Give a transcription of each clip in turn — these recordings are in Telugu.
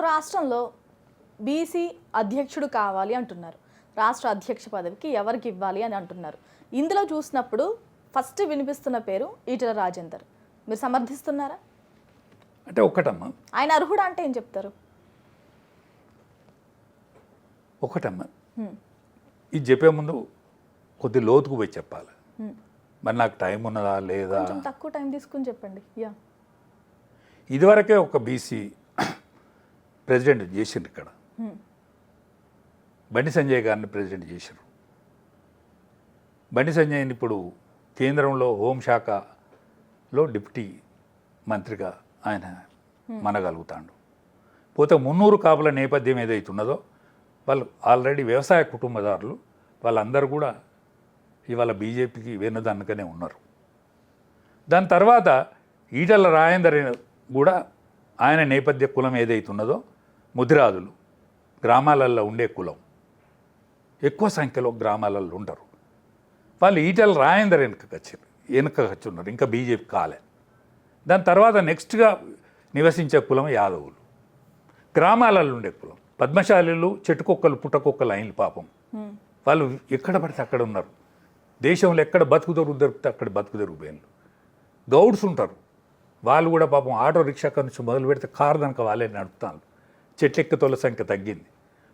రాష్ట్రంలో బీసీ అధ్యక్షుడు కావాలి అంటున్నారు. రాష్ట్ర అధ్యక్ష పదవికి ఎవరికి ఇవ్వాలి అని అంటున్నారు. ఇందులో చూసినప్పుడు ఫస్ట్ వినిపిస్తున్న పేరు ఈటల రాజేందర్. మీరు సమర్థిస్తున్నారా? అంటే ఒక్కటమ్మా. ఆయన అర్హుడు అంటే ఏం చెప్తారు? ఒకటమ్మా. ఇది చెప్పే ముందు కొద్ది లోతుకు పోయి చెప్పాలి. మరి నాకు టైం ఉన్నదా లేదా? తక్కువ టైం తీసుకుని చెప్పండి. యా. ఇదివరకే ఒక బీసీ ప్రెసిడెంట్ చేసిండు ఇక్కడ. బండి సంజయ్ గారిని ప్రెసిడెంట్ చేశారు బండి సంజయ్ని ఇప్పుడు కేంద్రంలో హోంశాఖలో డిప్యూటీ మంత్రిగా ఆయన మనగలుగుతాడు. పోతే మున్నూరు కాపుల నేపథ్యం ఏదైతే ఉన్నదో వాళ్ళు ఆల్రెడీ వ్యవసాయ కుటుంబదారులు వాళ్ళందరూ కూడా ఇవాళ బీజేపీకి వెన్నుదన్నుకనే ఉన్నారు. దాని తర్వాత ఈటల రాజేందర్ కూడా ఆయన నేపథ్య కులం ఏదైతే ఉన్నదో ముదిరాజులు గ్రామాలలో ఉండే కులం. ఎక్కువ సంఖ్యలో గ్రామాలలో ఉంటారు వాళ్ళు ఈటల రాజేందర్ వెనుకకి వచ్చారు వెనుకకి వచ్చి ఉన్నారు ఇంకా బీజేపీ కాలే. దాని తర్వాత నెక్స్ట్గా నివసించే కులం యాదవులు. గ్రామాలలో ఉండే కులం. పద్మశాలీలు చెట్టుకొక్కలు పుట్టకొక్కలు అయిన పాపం. వాళ్ళు ఎక్కడ పడితే అక్కడ ఉన్నారు. దేశంలో ఎక్కడ బతుకు దొరుకు దొరికితే అక్కడ బతుకు దొరికిపోయినారు గౌడ్స్ ఉంటారు. వాళ్ళు కూడా పాపం ఆటో రిక్షా నుంచి మొదలు పెడితే కారు దనక వాళ్ళే నడుపుతాను చెట్లెక్కతోళ్ళ సంఖ్య తగ్గింది.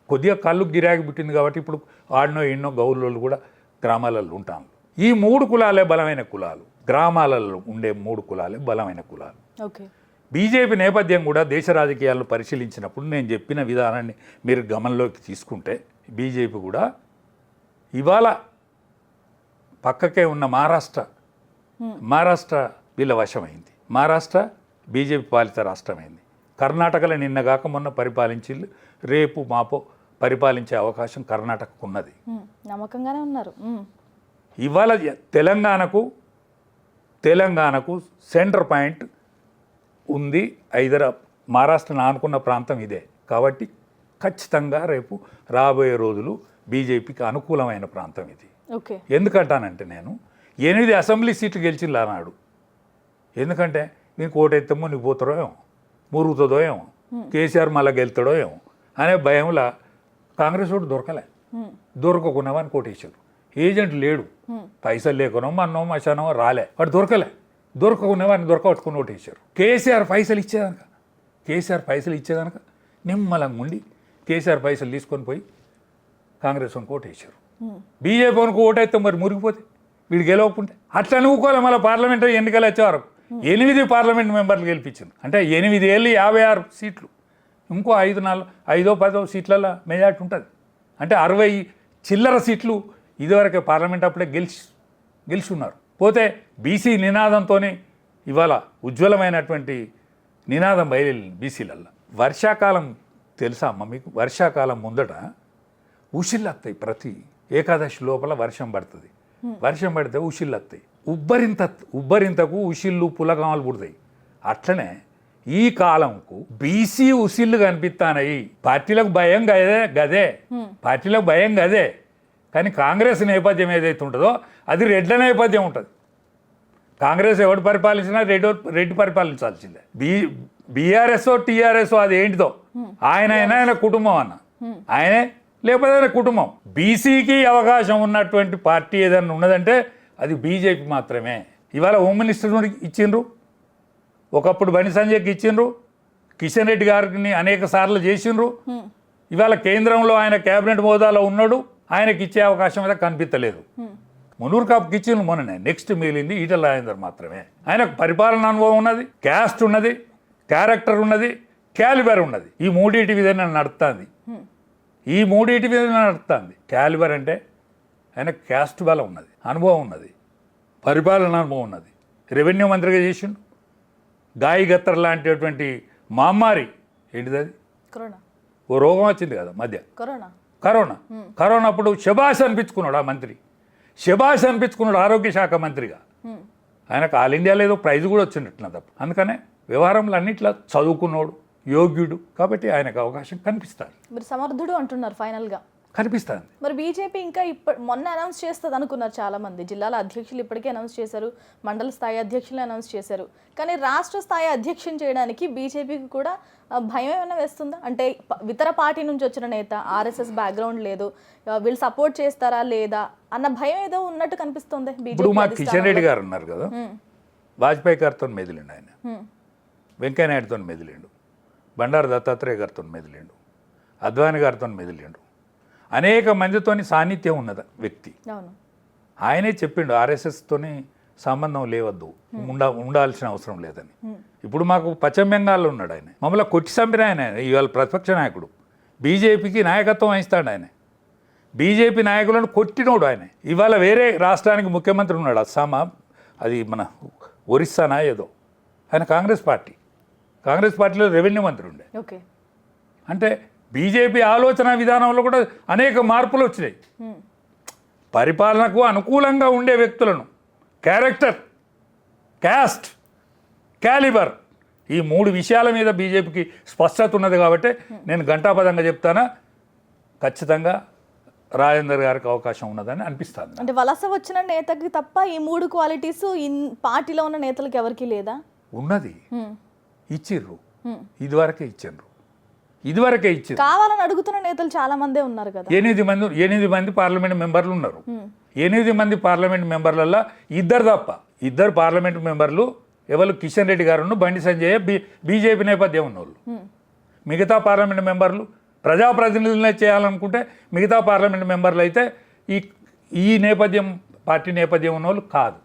కొద్దిగా కళ్ళు గిరాకి పుట్టింది కాబట్టి ఇప్పుడు ఆడినో ఎన్నో గౌరులు కూడా గ్రామాలలో ఉంటాను ఈ మూడు కులాలే బలమైన కులాలు. గ్రామాలలో ఉండే మూడు కులాలే బలమైన కులాలు. ఓకే. బీజేపీ నేపథ్యం కూడా దేశ రాజకీయాలను పరిశీలించినప్పుడు నేను చెప్పిన విధానాన్ని మీరు గమనంలోకి తీసుకుంటే బీజేపీ కూడా ఇవాళ పక్కకే ఉన్న మహారాష్ట్ర మహారాష్ట్ర వీళ్ళ వశమైంది. మహారాష్ట్ర బీజేపీ పాలిత రాష్ట్రమైంది. కర్ణాటకలో నిన్నగాక మొన్న పరిపాలించి రేపు మాపో పరిపాలించే అవకాశం కర్ణాటకకు ఉన్నది. నమ్మకంగానే ఉన్నారు. ఇవాళ తెలంగాణకు తెలంగాణకు సెంటర్ పాయింట్ ఉంది. ఐదర మహారాష్ట్రను ఆనుకున్న ప్రాంతం ఇదే. కాబట్టి ఖచ్చితంగా రేపు రాబోయే రోజులు బీజేపీకి అనుకూలమైన ప్రాంతం ఇది. ఓకే. ఎందుకంటానంటే నేను ఎనిమిది అసెంబ్లీ సీట్లు గెలిచింది అన్నాడు ఎందుకంటే నీకు ఓటెత్తమో నీకు పోతారో ఏమో. మురుగుతుందో ఏమో? కేసీఆర్ మళ్ళీ గెలుతాడో ఏమో? అనే భయంలో కాంగ్రెస్ ఓటు దొరకలే. దొరకకున్నామని కోటేశారు. ఏజెంట్ లేడు. పైసలు లేకునో మన్నో మశానో రాలే. వాడు దొరకలే. దొరకకునేవాడిని దొరకబట్టుకుని ఓటేశారు. కేసీఆర్ పైసలు ఇచ్చేదనక? కేసీఆర్ పైసలు ఇచ్చేదనక? నిమ్మలంగా ఉండి కేసీఆర్ పైసలు తీసుకొని పోయి కాంగ్రెస్ వానికి ఓటేశారు. బీజేపీ వానికి ఓటైతే మరి మురిగిపోతే? వీడు గెలవకుంటే? అట్లా అనుకోవాలి మళ్ళీ పార్లమెంటరీ ఎన్నికలు వచ్చే వరకు. ఎనిమిది పార్లమెంట్ మెంబర్లు గెలిపించింది. అంటే ఎనిమిది ఏళ్ళు యాభై ఆరు సీట్లు. ఇంకో ఐదు నాలుగు ఐదో పదో సీట్లలో మెజార్టీ ఉంటుంది. అంటే అరవై చిల్లర సీట్లు ఇదివరకే పార్లమెంట్ అప్పుడే గెలిచి గెలిచి ఉన్నారు పోతే బీసీ నినాదంతోనే ఇవాళ ఉజ్వలమైనటువంటి నినాదం బయలుదేరింది బీసీలల్లో. వర్షాకాలం తెలుసా అమ్మ మీకు? వర్షాకాలం ముందట వస్తాయి ప్రతి ఏకాదశి లోపల వర్షం పడుతుంది. వర్షం పడితే వస్తాయి ఉబ్బరింత ఉబ్బరింతకు ఉషిళ్ళు పులగామలు పుడతాయి. అట్లనే ఈ కాలంకు బీసీ ఉసిళ్ళు కనిపిస్తానయి. పార్టీలకు భయం గదే గదే. పార్టీలకు భయం గదే. కానీ కాంగ్రెస్ నేపథ్యం ఏదైతే ఉంటుందో అది రెడ్ల నేపథ్యం ఉంటుంది. కాంగ్రెస్ ఎవడు పరిపాలించినా రెడ్డి రెడ్డి పరిపాలించాల్సిందే. బీ బీఆర్ఎస్ టీఆర్ఎస్ అది ఏంటిదో? ఆయన అయినా ఆయన కుటుంబం అన్న. ఆయనే లేకపోతే ఆయన కుటుంబం. బీసీకి అవకాశం ఉన్నటువంటి పార్టీ ఏదైనా ఉన్నదంటే అది బీజేపీ మాత్రమే. ఇవాళ హోమ్ మినిస్టర్ ఇచ్చిండ్రు? ఒకప్పుడు బండి సంజయ్కి ఇచ్చిండ్రు. కిషన్ రెడ్డి గారిని అనేక సార్లు చేసిండ్రు. ఇవాళ కేంద్రంలో ఆయన కేబినెట్ హోదాలో ఉన్నాడు. ఆయనకి ఇచ్చే అవకాశం అయితే కనిపించలేదు మునూరు కాపుకి ఇచ్చిండ్రు మొన్ననే. నెక్స్ట్ మిగిలింది ఈటల రాజేందర్ మాత్రమే. ఆయనకు పరిపాలన అనుభవం ఉన్నది క్యాస్ట్ ఉన్నది క్యారెక్టర్ ఉన్నది క్యాలిబర్ ఉన్నది. ఈ మూడింటి విధంగా నడుస్తుంది. ఈ మూడింటి మీద నడుస్తుంది. క్యాలిబర్ అంటే ఆయన క్యాస్ట్ బలం ఉన్నది అనుభవం ఉన్నది పరిపాలన అనుభవం ఉన్నది. రెవెన్యూ మంత్రిగా చేసిండు. గాయగత్తర్ లాంటిటువంటి మామ్మారి ఏంటిది అది? కరోనా. ఓ రోగం వచ్చింది కదా మధ్య. కరోనా. కరోనా. కరోనా అప్పుడు శబాష్ అనిపించుకున్నాడు ఆ మంత్రి. శబాష్ అనిపించుకున్నాడు ఆరోగ్య శాఖ మంత్రిగా. ఆయనకు ఆల్ ఇండియాలో ఏదో ప్రైజ్ కూడా వచ్చినట్లు తప్ప అందుకనే వ్యవహారంలో అన్నిట్లా చదువుకున్నాడు యోగ్యుడు కాబట్టి ఆయనకు అవకాశం కనిపిస్తాడు మీరు సమర్థుడు అంటున్నారు ఫైనల్గా. కనిపిస్తుంది. మరి బీజేపీ ఇంకా ఇప్పటి మొన్న అనౌన్స్ చేస్తుంది అనుకున్నారు చాలా మంది జిల్లాల అధ్యక్షులు ఇప్పటికే అనౌన్స్ చేశారు. మండల స్థాయి అధ్యక్షులు అనౌన్స్ చేశారు. కానీ రాష్ట్ర స్థాయి అధ్యక్షుని చేయడానికి బీజేపీకి కూడా భయం ఏమైనా వేస్తుందా? అంటే ఇతర పార్టీ నుంచి వచ్చిన నేత ఆర్ఎస్ఎస్ బ్యాక్గ్రౌండ్ లేదు. వీళ్ళు సపోర్ట్ చేస్తారా లేదా అన్న భయం ఏదో ఉన్నట్టు కనిపిస్తుంది ఇప్పుడు మా బీజేపీ కిషన్ రెడ్డి గారు ఉన్నారు కదా వాజ్పేయి గారితో మెదిలిండు ఆయన. వెంకయ్య నాయుడుతో మెదిలిండు. బండారు దత్తాత్రేయ గారితో మెదిలిండు. అద్వాని గారితో మెదిలిండు. అనేక మందితోని సాన్నిధ్యం ఉన్నద వ్యక్తి. ఆయనే చెప్పిండు ఆర్ఎస్ఎస్తోని సంబంధం లేవద్దు ఉండ ఉండాల్సిన అవసరం లేదని. ఇప్పుడు మాకు పశ్చిమ బెంగాల్లో ఉన్నాడు ఆయన. మమ్మల్ని కొట్టి చంపిన ఆయన ఇవాళ ప్రతిపక్ష నాయకుడు. బీజేపీకి నాయకత్వం వహిస్తాడు ఆయన. బీజేపీ నాయకులను కొట్టినోడు ఆయన. ఇవాళ వేరే రాష్ట్రానికి ముఖ్యమంత్రి ఉన్నాడు అస్సామా అది మన ఒరిస్సానా ఏదో. ఆయన కాంగ్రెస్ పార్టీ. కాంగ్రెస్ పార్టీలో రెవెన్యూ మంత్రి ఉండే. ఓకే. అంటే బీజేపీ ఆలోచన విధానంలో కూడా అనేక మార్పులు వచ్చినాయి. పరిపాలనకు అనుకూలంగా ఉండే వ్యక్తులను క్యారెక్టర్ క్యాస్ట్ క్యాలిబర్ ఈ మూడు విషయాల మీద బీజేపీకి స్పష్టత ఉన్నది కాబట్టి నేను ఘంటాపదంగా చెప్తానా? ఖచ్చితంగా రాజేందర్ గారికి అవకాశం ఉన్నదని అనిపిస్తుంది అంటే వలస వచ్చిన నేతకి తప్ప ఈ మూడు క్వాలిటీస్ పార్టీలో ఉన్న నేతలకు ఎవరికి లేదా? ఉన్నది. ఇచ్చిర్రు. ఇదివరకే ఇచ్చిండ్రు ఇదివరకే ఇచ్చిర్రు కావాలని అడుగుతున్న నేతలు చాలా మందే ఉన్నారు కదా. ఎనిమిది మంది ఎనిమిది మంది పార్లమెంట్ మెంబర్లు ఉన్నారు. ఎనిమిది మంది పార్లమెంట్ మెంబర్లలో ఇద్దరు తప్ప ఇద్దరు పార్లమెంట్ మెంబర్లు ఎవరు? కిషన్ రెడ్డి గారు బండి సంజయ్ బీ బీజేపీ నేపథ్యం ఉన్నోళ్ళు. మిగతా పార్లమెంట్ మెంబర్లు ప్రజాప్రతినిధులనే చేయాలనుకుంటే మిగతా పార్లమెంట్ మెంబర్లు అయితే ఈ ఈ నేపథ్యం పార్టీ నేపథ్యం ఉన్నోళ్ళు కాదు.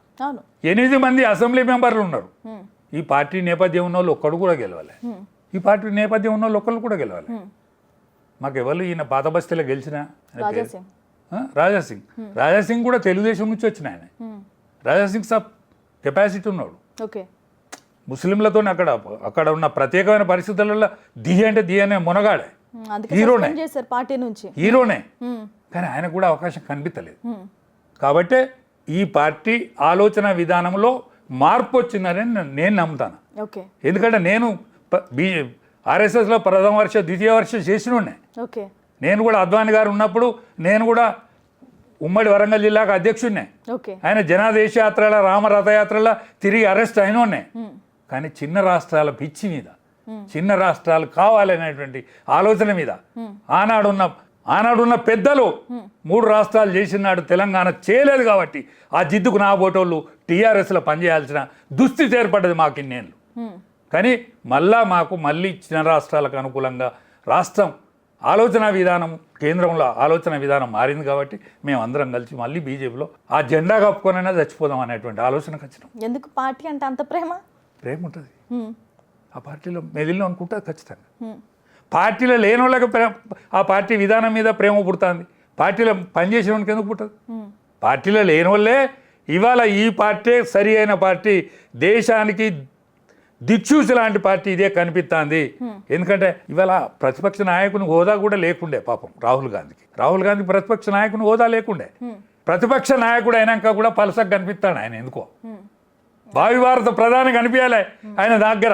ఎనిమిది మంది అసెంబ్లీ మెంబర్లు ఉన్నారు. ఈ పార్టీ నేపథ్యం ఉన్న వాళ్ళు ఒక్కడు కూడా గెలవాలి. ఈ పార్టీ నేపథ్యం ఉన్న ఒక్కళ్ళు కూడా గెలవాలి. మాకు ఎవరు ఈయన పాత బస్తీలో గెలిచిన? రాజాసింగ్ రాజాసింగ్ కూడా తెలుగుదేశం నుంచి వచ్చిన ఆయన. రాజాసింగ్ సాబ్ కెపాసిటీ ఉన్నాడు. ఓకే. ముస్లింలతో అక్కడ అక్కడ ఉన్న ప్రత్యేకమైన పరిస్థితులలో దిహి అంటే దిహి అనే మునగాడే. హీరోనే. పార్టీ నుంచి. హీరోనే. కానీ ఆయన కూడా అవకాశం కనిపించలేదు. కాబట్టి ఈ పార్టీ ఆలోచన విధానంలో మార్పు వచ్చిందని నేను- నమ్ముతాను. ఎందుకంటే నేను బీ ఆర్ఎస్ఎస్లో ప్రథమ వర్ష ద్వితీయ వర్ష చేసినోడే ఓకే. నేను కూడా అద్వాని గారు ఉన్నప్పుడు నేను కూడా ఉమ్మడి వరంగల్ జిల్లాకు అధ్యక్షుడినే. ఆయన జనాదేశ యాత్రల రామరథయాత్రల తిరిగి అరెస్ట్ అయినోనే. కానీ చిన్న రాష్ట్రాల పిచ్చి మీద చిన్న రాష్ట్రాలు కావాలనేటువంటి ఆలోచన మీద ఆనాడున్న ఆనాడున్న పెద్దలు మూడు రాష్ట్రాలు చేసినాడు తెలంగాణ చేయలేదు కాబట్టి ఆ జిద్దుకు నా బోటోళ్ళు టీఆర్ఎస్లో పనిచేయాల్సిన దుస్థితి ఏర్పడ్డది మాకు ఇన్నేళ్ళు. కానీ మళ్ళా మాకు మళ్ళీ చిన్న రాష్ట్రాలకు అనుకూలంగా రాష్ట్రం ఆలోచన విధానం కేంద్రంలో ఆలోచన విధానం మారింది కాబట్టి మేము అందరం కలిసి మళ్ళీ బీజేపీలో ఆ జెండా కప్పుకొనైనా చచ్చిపోదాం అనేటువంటి ఆలోచనకు వచ్చినాం ఎందుకు పార్టీ అంటే అంత ప్రేమ ప్రేమ ఉంటుంది. ఆ పార్టీలో మెదిలిన అనుకుంటుంది ఖచ్చితంగా. పార్టీలో లేని వాళ్ళకి ప్రేమ ఆ పార్టీ విధానం మీద ప్రేమ పుడుతుంది పార్టీలో పనిచేసిన వానికి ఎందుకు పుట్టదు. పార్టీలో లేని వాళ్ళే ఇవాళ ఈ పార్టీ సరి అయిన పార్టీ దేశానికి దిక్సూచి లాంటి పార్టీ ఇదే కనిపిస్తుంది ఎందుకంటే ఇవాళ ప్రతిపక్ష నాయకుని హోదా కూడా లేకుండే పాపం రాహుల్ గాంధీకి. రాహుల్ గాంధీ ప్రతిపక్ష నాయకుని హోదా లేకుండే. ప్రతిపక్ష నాయకుడు అయినాక కూడా పలసగా కనిపిస్తాడు ఆయన ఎందుకో. భావి భారత ప్రధాని కనిపించాలి ఆయన దగ్గర.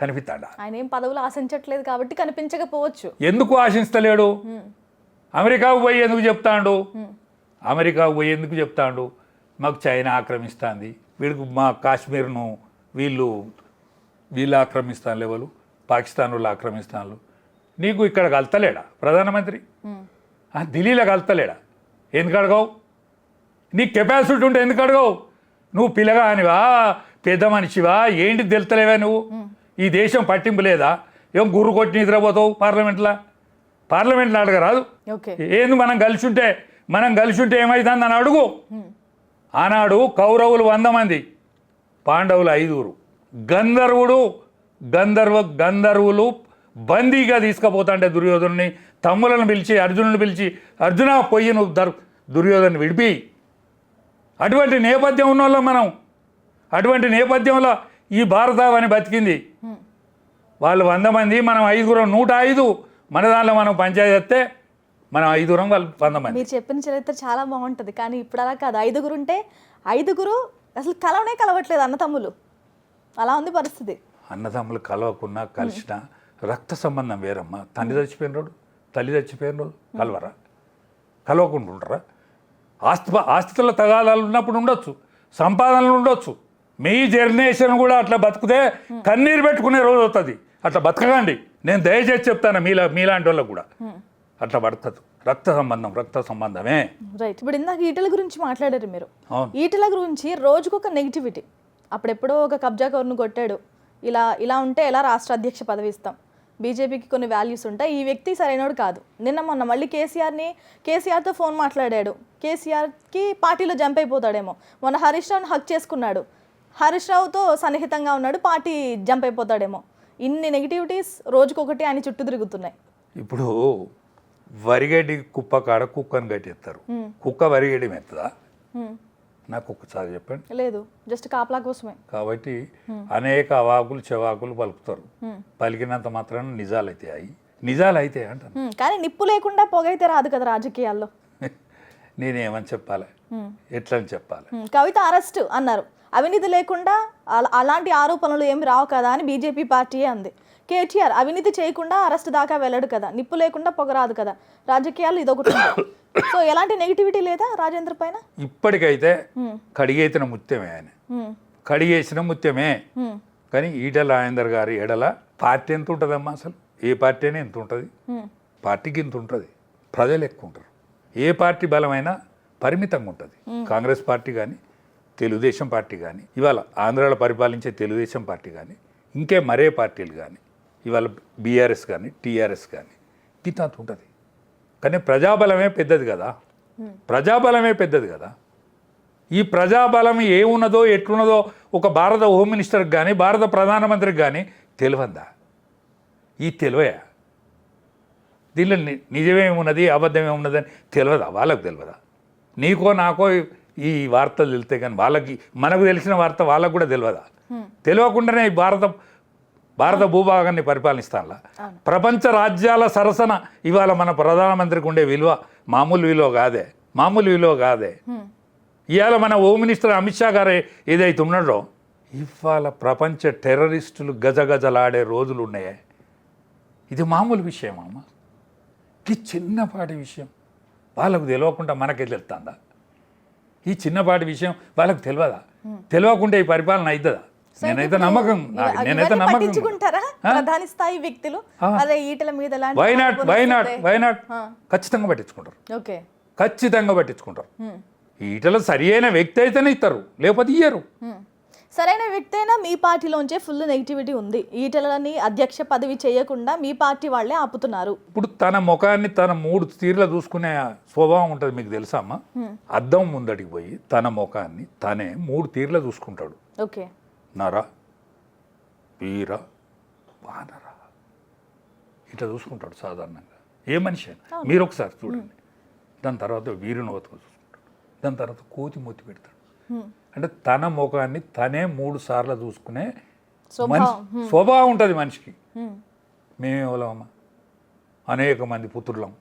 కనిపిస్తాడా ఆయన ఏం పదవులు ఆశించట్లేదు కాబట్టి కనిపించకపోవచ్చు. ఎందుకు ఆశిస్తలేడు హ్మ్. అమెరికాకు పోయి ఎందుకు చెప్తాడు? అమెరికాకు పోయి ఎందుకు చెప్తాడు? మాకు చైనా ఆక్రమిస్తుంది. వీడికి మా కాశ్మీర్ను వీళ్ళు వీళ్ళు ఆక్రమిస్తాను లెవలు పాకిస్తాన్ వాళ్ళు ఆక్రమిస్తాను. నీకు ఇక్కడ కలుతలేడా ప్రధానమంత్రి? ఢిల్లీలో కలుతలేడా? ఎందుకు అడగవు? నీకు కెపాసిటీ ఉంటే ఎందుకు అడగవు? నువ్వు పిల్లగానివా? పెద్ద మనిషివా? ఏంటి తెలుతలేవా నువ్వు? ఈ దేశం పట్టింపు లేదా? ఏం గుర్రు కొట్టి నిద్రపోతావు పార్లమెంట్లో? పార్లమెంట్లో అడగరాదు. ఏంది మనం కలిసి ఉంటే మనం కలిసి ఉంటే ఏమవుతుంది అని అడుగు ఆనాడు కౌరవులు వంద మంది పాండవులు ఐదుగురు. గంధర్వుడు గంధర్వ గంధర్వులు బందీగా తీసుకుపోతాంటే దుర్యోధనుని తమ్ములను పిలిచి అర్జునుని పిలిచి అర్జున పొయ్యి నువ్వు దర్ దుర్యోధను విడిపి. అటువంటి నేపథ్యం ఉన్న వాళ్ళం మనం. అటువంటి నేపథ్యంలో ఈ భారతావని బతికింది. వాళ్ళు వంద మంది మనం ఐదుగురం నూట ఐదు మన దాంట్లో మనం పంచాయతీ మనం ఐదుగురం వాళ్ళు వంద మంది. మీరు చెప్పిన చరిత్ర చాలా బాగుంటుంది. కానీ ఇప్పుడు అలా కాదు. ఐదుగురు ఉంటే ఐదుగురు అసలు కలవనే కలవట్లేదు అన్నతమ్ములు అలా ఉంది పరిస్థితి. అన్నదమ్ములు కలవకున్నా కలిసిన రక్త సంబంధం వేరమ్మా. తండ్రి చచ్చిపోయినోడు తల్లి చచ్చిపోయినోడు కలవరా? కలవకుండా ఉంటారా ఆస్తి ఆస్తిలో తగాదాలు ఉన్నప్పుడు ఉండొచ్చు సంపాదనలు ఉండొచ్చు. మీ జనరేషన్ కూడా అట్లా బతుకుతే కన్నీరు పెట్టుకునే రోజు అవుతుంది అట్లా బతకకండి. నేను దయచేసి చెప్తాను మీలా మీలాంటి వాళ్ళకు కూడా. అట్లా బతకదు రక్త సంబంధం రక్త సంబంధమే. రైట్. ఇప్పుడు ఇందాక ఈటల గురించి మాట్లాడారు మీరు. ఈటల గురించి రోజుకొక నెగిటివిటీ అప్పుడెప్పుడో ఒక కబ్జా కవర్ను కొట్టాడు. ఇలా ఇలా ఉంటే ఎలా రాష్ట్ర అధ్యక్ష పదవి ఇస్తాం? బీజేపీకి కొన్ని వాల్యూస్ ఉంటాయి. ఈ వ్యక్తి సరైనోడు కాదు. నిన్న మొన్న మళ్ళీ కేసీఆర్ని కేసీఆర్తో ఫోన్ మాట్లాడాడు. కేసీఆర్కి పార్టీలో జంప్ అయిపోతాడేమో. మొన్న హరీష్ రావుని హక్ చేసుకున్నాడు. హరీష్ రావుతో సన్నిహితంగా ఉన్నాడు. పార్టీ జంప్ అయిపోతాడేమో. ఇన్ని నెగిటివిటీస్ రోజుకొకటి ఆయన చుట్టూ తిరుగుతున్నాయి. ఇప్పుడు వరిగడ్డి కుప్ప కాడ కుక్కను కట్టేస్తారు కుక్క వరిగడ్డి మెత్తదా. నాకు ఒక్కసారి చెప్పండి లేదు జస్ట్ కాపలా కోసమే కాబట్టి అనేక అవాకులు చెవాకులు పలుకుతారు. పలికినంత మాత్రాన నిజాలు అయితే అయి నిజాలు అయితే అంటాను హ్మ్. కానీ నిప్పు లేకుండా పొగైతే రాదు కదా రాజకీయాల్లో నేనేమని చెప్పాలి హ్మ్. ఎట్లా అని చెప్పాలి. కవిత అరెస్ట్ అన్నారు అవినీతి లేకుండా అల- అలాంటి ఆరోపణలు ఏమి రావు కదా అని బీజేపీ పార్టీయే అంది కేటీఆర్ అవినీతి చేయకుండా అరెస్ట్ దాకా వెళ్ళడు కదా నిప్పు లేకుండా పొగ రాదు కదా రాజకీయాలు ఇదొకటి. సో ఎలాంటి నెగిటివిటీ లేదా రాజేంద్ర పైన? ఇప్పటికైతే హ్మ్. కడిగేసిన ముత్యమే ఆయన. కడిగేసిన ముత్యమే. కానీ ఈటల రాజేందర్ గారి ఎడల పార్టీ ఎంత ఉంటుందమ్మా అసలు? ఏ పార్టీ అయినా ఎంత ఉంటుంది. పార్టీకి ఇంత ఉంటుంది? ప్రజలు ఎక్కువ ఉంటారు. ఏ పార్టీ బలమైనా పరిమితంగా ఉంటుంది. కాంగ్రెస్ పార్టీ కానీ తెలుగుదేశం పార్టీ కానీ ఇవాళ ఆంధ్రాలో పరిపాలించే తెలుగుదేశం పార్టీ కానీ ఇంకే మరే పార్టీలు కానీ ఇవాళ బీఆర్ఎస్ కానీ టీఆర్ఎస్ కానీ ఇంత అంత ఉంటుంది. కానీ ప్రజాబలమే పెద్దది కదా. ప్రజాబలమే పెద్దది కదా. ఈ ప్రజాబలం ఏమున్నదో ఎట్లున్నదో ఒక భారత హోమ్ మినిస్టర్కి కానీ భారత ప్రధానమంత్రికి కానీ తెలియందా ఈ తెలివయా? దీనిలో నిజమేమున్నది అబద్ధమేమున్నది అని తెలియదా వాళ్ళకు తెలియదా నీకో నాకో ఈ వార్తలు తెలితే కానీ వాళ్ళకి మనకు తెలిసిన వార్త వాళ్ళకు కూడా తెలియదా తెలియకుండానే ఈ భారత భారత భూభాగాన్ని పరిపాలిస్తానులా. ప్రపంచ రాజ్యాల సరసన ఇవాళ మన ప్రధానమంత్రికి ఉండే విలువ మామూలు విలువ కాదే. మామూలు విలువ కాదే. ఇవాళ మన హోమ్ మినిస్టర్ అమిత్ షా గారు ఏదైతే ఉన్నాడో ఇవాళ ప్రపంచ టెర్రరిస్టులు గజగజలాడే రోజులు ఉన్నాయే. ఇది మామూలు విషయం అమ్మ. ఈ చిన్నపాటి విషయం. వాళ్ళకు తెలియకుండా మనకే తెలుస్తుందా? ఈ చిన్నపాటి విషయం వాళ్ళకు తెలియదా తెలియకుండా ఈ పరిపాలన అవుతుందా నేనైతే నమ్మకం. నేనైతే నమ్మకం. ప్రధాని స్థాయి వ్యక్తులు? అదే ఈటల మీద ఎలాంటి వై నాట్ ఆరోపణలు వై నాట్ వస్తే- వై నాట్ ఆ. ఖచ్చితంగా పట్టించుకుంటారు. ఓకే. ఖచ్చితంగా పట్టించుకుంటారు. ఈటల సరి అయిన వ్యక్తి అయితేనే ఇస్తారు లేకపోతే ఇయ్యరు. సరైన వ్యక్తి అయినా మీ పార్టీలోంచే ఫుల్ నెగిటివిటీ ఉంది. ఈటలని అధ్యక్ష పదవి చేయకుండా మీ పార్టీ వాళ్ళే ఆపుతున్నారు. ఇప్పుడు తన ముఖాన్ని తన మూడు తీర్ల చూసుకునే స్వభావం ఉంటుంది మీకు తెలుసా అమ్మ? అద్దం ముందడికి పోయి తన ముఖాన్ని తనే మూడు తీర్ల చూసుకుంటాడు. ఓకే. నర వీర వానర. ఇట్లా చూసుకుంటాడు సాధారణంగా. ఏ మనిషి అయినా. మీరు ఒకసారి చూడండి. దాని తర్వాత వీరుని వతకు చూసుకుంటాడు. దాని తర్వాత కోతి మూతి పెడతాడు. అంటే తన ముఖాన్ని తనే మూడు సార్లు చూసుకునే స్వభావం. మనిషి. స్వభావం ఉంటుంది మనిషికి. మేమేవలమా అనేక మంది పుత్రులం.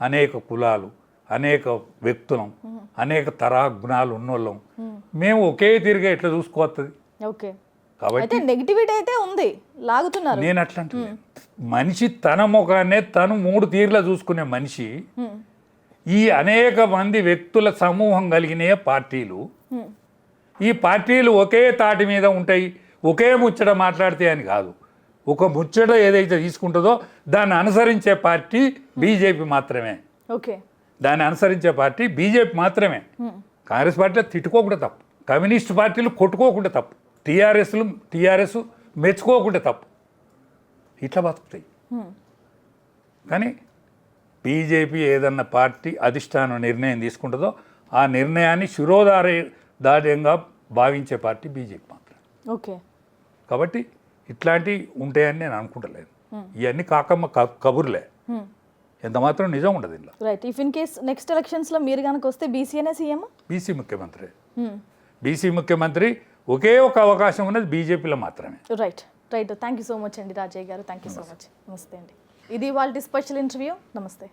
అనేక కులాలు అనేక వ్యక్తులం అనేక తరహా గుణాలు ఉన్నోళ్ళం మేము ఒకే తీరుగా ఎట్లా చూసుకోవస్తుంది ఓకే. కాబట్టి నెగిటివిటీ అయితే ఉంది. లాగుతున్నారు. నేను అట్లా అంటలేను. మనిషి తన ముఖాన్నే తను మూడు తీర్ల చూసుకునే మనిషి. ఈ అనేక మంది వ్యక్తుల సమూహం కలిగిన పార్టీలు. ఈ పార్టీలు ఒకే తాటి మీద ఉంటాయి ఒకే ముచ్చట మాట్లాడితే అని కాదు. ఒక ముచ్చట ఏదైతే తీసుకుంటుందో దాన్ని అనుసరించే పార్టీ బీజేపీ మాత్రమే. ఓకే. దాన్ని అనుసరించే పార్టీ బీజేపీ మాత్రమే. కాంగ్రెస్ పార్టీలో తిట్టుకోకుండా తప్పు. కమ్యూనిస్ట్ పార్టీలు కొట్టుకోకుండా తప్పు. టీఆర్ఎస్లు టీఆర్ఎస్ మెచ్చుకోకుండా తప్పు. ఇట్లా బతుకుతాయి. కానీ బీజేపీ ఏదన్నా పార్టీ అధిష్టానం నిర్ణయం తీసుకుంటుందో ఆ నిర్ణయాన్ని శిరోధార దార్యంగా భావించే పార్టీ బీజేపీ మాత్రం ఓకే. కాబట్టి ఇట్లాంటివి ఉంటాయని నేను అనుకుంటలేను ఇవన్నీ కాకమ్మ కబుర్లే. ఎంత మాత్రం నిజం ఉండదు ఇందులో. Right if in case next ఎలక్షన్స్లో మీరు కనుక వస్తే బీసీనే సీఎం బీసీ ముఖ్యమంత్రి. బీసీ ముఖ్యమంత్రి ఒకే ఒక అవకాశం ఉన్నది బీజేపీలో మాత్రమే. Right right thank you so much అండి రాజయ్య గారు. థ్యాంక్ యూ సో మచ్ నమస్తే అండి. ఇది వాళ్ళ స్పెషల్ ఇంటర్వ్యూ. నమస్తే.